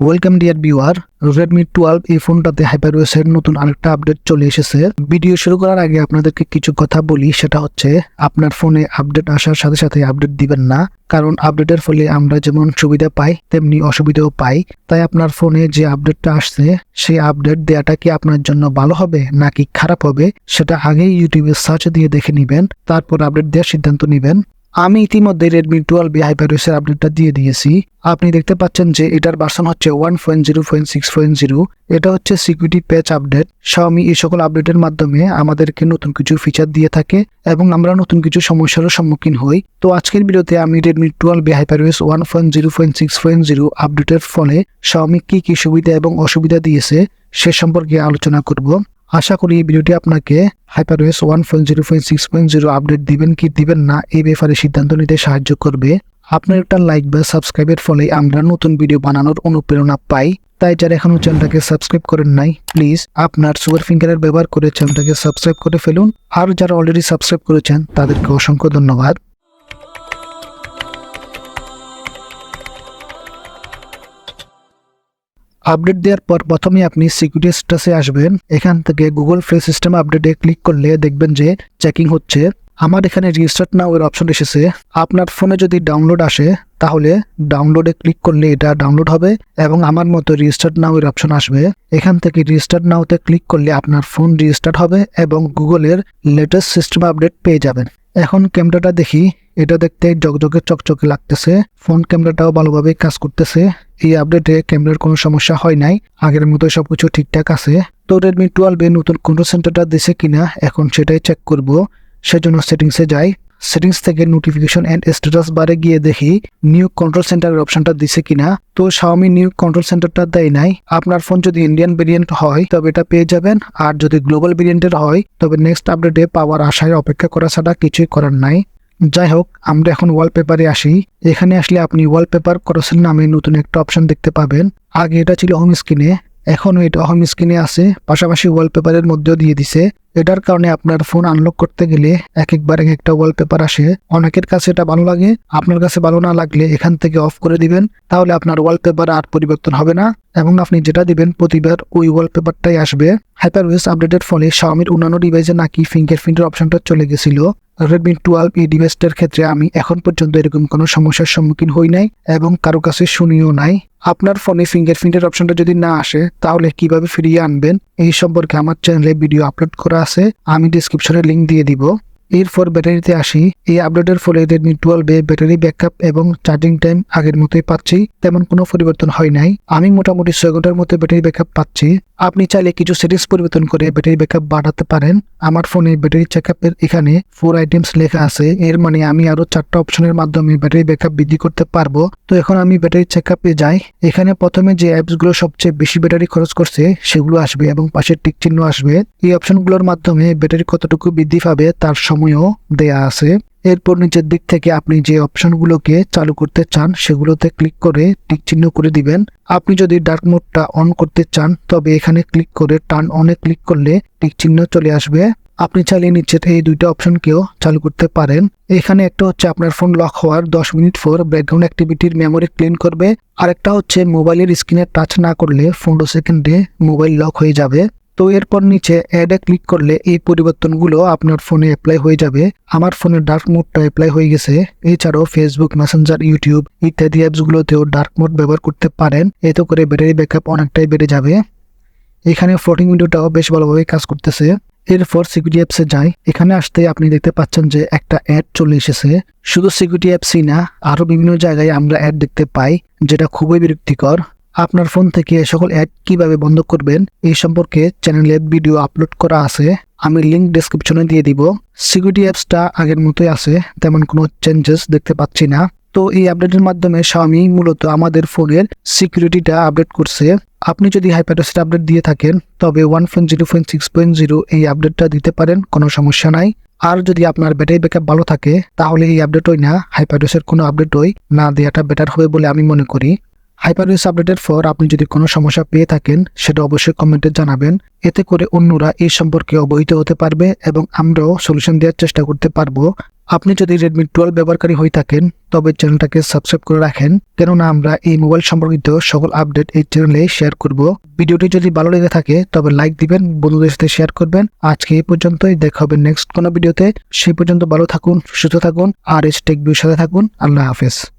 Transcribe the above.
Welcome dear viewer Redmi twelve এই ফোনটাতে হাইপারওয়েস এর নতুন আরেকটা আপডেট চলে এসেছে। ভিডিও শুরু করার আগে আপনাদেরকে কিছু কথা বলি, সেটা হচ্ছে, আপনার ফোনে আপডেট আসার সাথে সাথে আপডেট দিবেন না। কারণ আপডেটের ফলে আমরা যেমন সুবিধা পাই, তেমনি অসুবিধাও পাই। তাই আপনার ফোনে যে আপডেটটা আসছে, সেই আপডেট দেওয়াটা কি আপনার জন্য ভালো হবে, নাকি খারাপ হবে, সেটা আগেই ইউটিউবে সার্চ দিয়ে দেখে নেবেন, তারপর আপডেট দেওয়ার সিদ্ধান্ত নেবেন। আমি ইতিমধ্যে রেডমি টুয়েলভ বি হাইপারওয়েসের আপডেটটা দিয়ে দিয়েছি। আপনি দেখতে পাচ্ছেন যে এটার ভার্সন হচ্ছে one point zero point six point zero এটা হচ্ছে সিকিউরিটি প্যাচ আপডেট Xiaomi এই সকল আপডেটের মাধ্যমে আমাদেরকে নতুন কিছু ফিচার দিয়ে থাকে এবং আমরা নতুন কিছু সমস্যারও সম্মুখীন হই। তো আজকের ভিডিওতে আমি Redmi twelve B HyperOS one point zero point six point zero আপডেটের ফলে Xiaomi কি কি সুবিধা এবং অসুবিধা দিয়েছে সে সম্পর্কে আলোচনা করব। আশা করি এই ভিডিওটি আপনাকে HyperOS one point zero point six point zero update দিবেন কি দিবেন না, এই ব্যাপারে সিদ্ধান্ত নিতে সাহায্য করবে। আপনার একটা লাইক বা সাবস্ক্রাইবের ফলে আমরা নতুন ভিডিও বানানোর অনুপ্রেরণা পাই। তাই যারা এখনও চ্যানেলটাকে সাবস্ক্রাইব করেন নাই প্লিজ আপনার সুপার ফিঙ্গারের ব্যবহার করে চ্যানেলটাকে সাবস্ক্রাইব করে ফেলুন। আর যারা অলরেডি সাবস্ক্রাইব করেছেন, তাদেরকে অসংখ্য ধন্যবাদ। আপডেট দেওয়ার পর প্রথমে আপনি সিকিউরিটি স্ট্যাটাসে আসবেন। এখান থেকে গুগল ফ্রে সিস্টেম আপডেটে ক্লিক করলে দেখবেন যে চেকিং হচ্ছে। আমার এখানে রেজিস্টার্ড নাও এর অপশন এসেছে। আপনার ফোনে যদি ডাউনলোড আসে, তাহলে ডাউনলোডে ক্লিক করলে এটা ডাউনলোড হবে এবং আমার মতো রেজিস্টার্ড নাও এর অপশন আসবে। এখান থেকে রেজিস্টার্ড নাওতে ক্লিক করলে আপনার ফোন রেজিস্টার্ড হবে এবং গুগলের লেটেস্ট সিস্টেম আপডেট পেয়ে যাবেন। এখন ক্যামেরাটা দেখি। এটা দেখতে জগজগে চকচকে লাগতেছে। ফোন ক্যামেরাটাও ভালোভাবে কাজ করতেছে। এই আপডেটে ক্যামেরার কোনো সমস্যা হয় নাই। আগের মতো সবকিছু ঠিকঠাক আছে। তো রেডমি টুয়েলভে নতুন কন্ট্রোল সেন্টারটা দিছে কিনা, এখন সেটাই চেক করব। সেজন্য সেটিংসে যাই। সেটিংস থেকে নোটিফিকেশন অ্যান্ড স্ট্যাটাস বারে গিয়ে দেখি নিউ কন্ট্রোল সেন্টারের অপশনটা দিছে কিনা। তো Xiaomi নিউ কন্ট্রোল সেন্টারটা দেয় নাই। আপনার ফোন যদি ইন্ডিয়ান ভেরিয়েন্ট হয়, তবে এটা পেয়ে যাবেন। আর যদি গ্লোবাল ভেরিয়েন্টের হয়, তবে নেক্সট আপডেটে পাওয়ার আশায় অপেক্ষা করা ছাড়া কিছুই করার নাই। যাই হোক, আমরা এখন ওয়ালপেপারে আসি। এখানে আসলে আপনি ওয়ালপেপার ক্রসের নামে নতুন একটা অপশন দেখতে পাবেন। আগে এটা ছিল হোম স্ক্রিনে এখনও এটা হোম স্ক্রিনে আছে। পাশাপাশি ওয়ালপেপারের মধ্যেও দিয়ে দিছে। এটার কারণে আপনার ফোন আনলক করতে গেলে এক একবার এক একটা ওয়ালপেপার আসে। অনেকের কাছে এটা ভালো লাগে, আপনার কাছে ভালো না লাগলে এখান থেকে অফ করে দিবেন, তাহলে আপনার ওয়ালপেপার আর পরিবর্তন হবে না। এবং আপনি যেটা দিবেন, প্রতিবার ওই ওয়ালপেপারটাই আসবে। হাইপারওয়েস আপডেটের ফলে শাওমির অন্যান্য ডিভাইসে নাকি ফিঙ্গারপ্রিন্টের অপশনটা চলে গেছিল। রেডমি টুয়েলভ এই ডিভাইসটার ক্ষেত্রে আমি এখন পর্যন্ত এরকম কোনো সমস্যার সম্মুখীন হই নাই এবং কারও কাছে শুনিও নাই। আপনার ফোনে ফিঙ্গারপ্রিন্টের অপশনটা যদি না আসে, তাহলে কীভাবে ফিরিয়ে আনবেন? এই সম্পর্কে আমার চ্যানেলে ভিডিও আপলোড করা আছে, আমি ডিসক্রিপশনে লিঙ্ক দিয়ে দিব। এরপর ব্যাটারিতে আসি। এই আপডেটের ফলে রেডমি টুয়েলভে ব্যাটারি ব্যাকআপ এবং চার্জিং টাইম আগের মতোই পাচ্ছি, তেমন কোনো পরিবর্তন হয় নাই। আমি মোটামুটি ছয় ঘণ্টার মতো ব্যাটারি ব্যাকআপ পাচ্ছি। আপনি চাইলে কিছু সেটিংস পরিবর্তন করে ব্যাটারি ব্যাকআপ বাড়াতে পারেন। আমার ফোনে ব্যাটারি চেকআপের এখানে ফোর আইটেমস লেখা আছে। এর মানে আমি আরও চারটা অপশনের মাধ্যমে ব্যাটারি ব্যাকআপ বৃদ্ধি করতে পারব। তো এখন আমি ব্যাটারি চেকআপে যাই। এখানে প্রথমে যে অ্যাপসগুলো সবচেয়ে বেশি ব্যাটারি খরচ করছে, সেগুলো আসবে এবং পাশের টিক চিহ্ন আসবে। এই অপশনগুলোর মাধ্যমে ব্যাটারি কতটুকু বৃদ্ধি পাবে, তার সময়ও দেয়া আছে। এরপর নিচের দিক থেকে আপনি যে অপশনগুলোকে চালু করতে চান, সেগুলোতে ক্লিক করে টিক চিহ্ন করে দিবেন। আপনি যদি ডার্ক মোডটা অন করতে চান, তবে এখানে ক্লিক করে টার্ন অনে ক্লিক করলে টিক চিহ্ন চলে আসবে। আপনি চাইলে নিচের এই দুইটা অপশনকেও চালু করতে পারেন। এখানে একটা হচ্ছে আপনার ফোন লক হওয়ার দশ মিনিট পর ব্যাকগ্রাউন্ড অ্যাক্টিভিটির মেমোরি ক্লিন করবে। আরেকটা হচ্ছে মোবাইলের স্ক্রিনে টাচ না করলে পনেরো সেকেন্ডে মোবাইল লক হয়ে যাবে। তো এরপর নিচে অ্যাডে ক্লিক করলে এই পরিবর্তনগুলো আপনার ফোনে অ্যাপ্লাই হয়ে যাবে। আমার ফোনে ডার্ক মোডটা অ্যাপ্লাই হয়ে গেছে। এছাড়াও ফেসবুক মেসেঞ্জার ইউটিউব ইত্যাদি অ্যাপসগুলোতেও ডার্ক মোড ব্যবহার করতে পারেন। এতে করে ব্যাটারি ব্যাকআপ অনেকটাই বেড়ে যাবে। এখানে ফ্লোটিং উইন্ডোটাও বেশ ভালোভাবে কাজ করতেছে। এরপর সিকিউরিটি অ্যাপসে যাই। এখানে আসতে আপনি দেখতে পাচ্ছেন যে একটা অ্যাড চলে এসেছে। শুধু সিকিউরিটি অ্যাপসই না আরও বিভিন্ন জায়গায় আমরা অ্যাড দেখতে পাই, যেটা খুবই বিরক্তিকর। আপনার ফোন থেকে সকল অ্যাড কীভাবে বন্ধ করবেন, এই সম্পর্কে চ্যানেলে ভিডিও আপলোড করা আছে। আমি লিঙ্ক ডেসক্রিপশনে দিয়ে দিব। সিকিউরিটি অ্যাপসটা আগের মতোই আছে, তেমন কোনো চেঞ্জেস দেখতে পাচ্ছি না। তো এই আপডেটের মাধ্যমে স্বামী মূলত আমাদের ফোনের সিকিউরিটিটা আপডেট করছে। আপনি যদি হাইপারোসের আপডেট দিয়ে থাকেন, তবে one point zero point six point zero এই আপডেটটা দিতে পারেন, কোনো সমস্যা নাই। আর যদি আপনার ব্যাটারি ব্যাকআপ ভালো থাকে, তাহলে এই আপডেটই না হাইপারোসের কোনো আপডেটই না দেওয়াটা বেটার হবে বলে আমি মনে করি। হাইপারওয়েস আপডেটের পর আপনি যদি কোনো সমস্যা পেয়ে থাকেন, সেটা অবশ্যই কমেন্টে জানাবেন। এতে করে অন্যরা এই সম্পর্কে অবহিত হতে পারবে এবং আমরাও সলিউশন দেওয়ার চেষ্টা করতে পারব। আপনি যদি রেডমি টুয়েলভ ব্যবহারকারী হয়ে থাকেন, তবে চ্যানেলটাকে সাবস্ক্রাইব করে রাখেন। কেননা আমরা এই মোবাইল সম্পর্কিত সকল আপডেট এই চ্যানেলে শেয়ার করব। ভিডিওটি যদি ভালো লেগে থাকে, তবে লাইক দিবেন, বন্ধুদের সাথে শেয়ার করবেন। আজকে এই পর্যন্তই, দেখা হবে নেক্সট কোনো ভিডিওতে। সেই পর্যন্ত ভালো থাকুন, সুস্থ থাকুন, আর এস টেক সাথে থাকুন। আল্লাহ হাফেজ।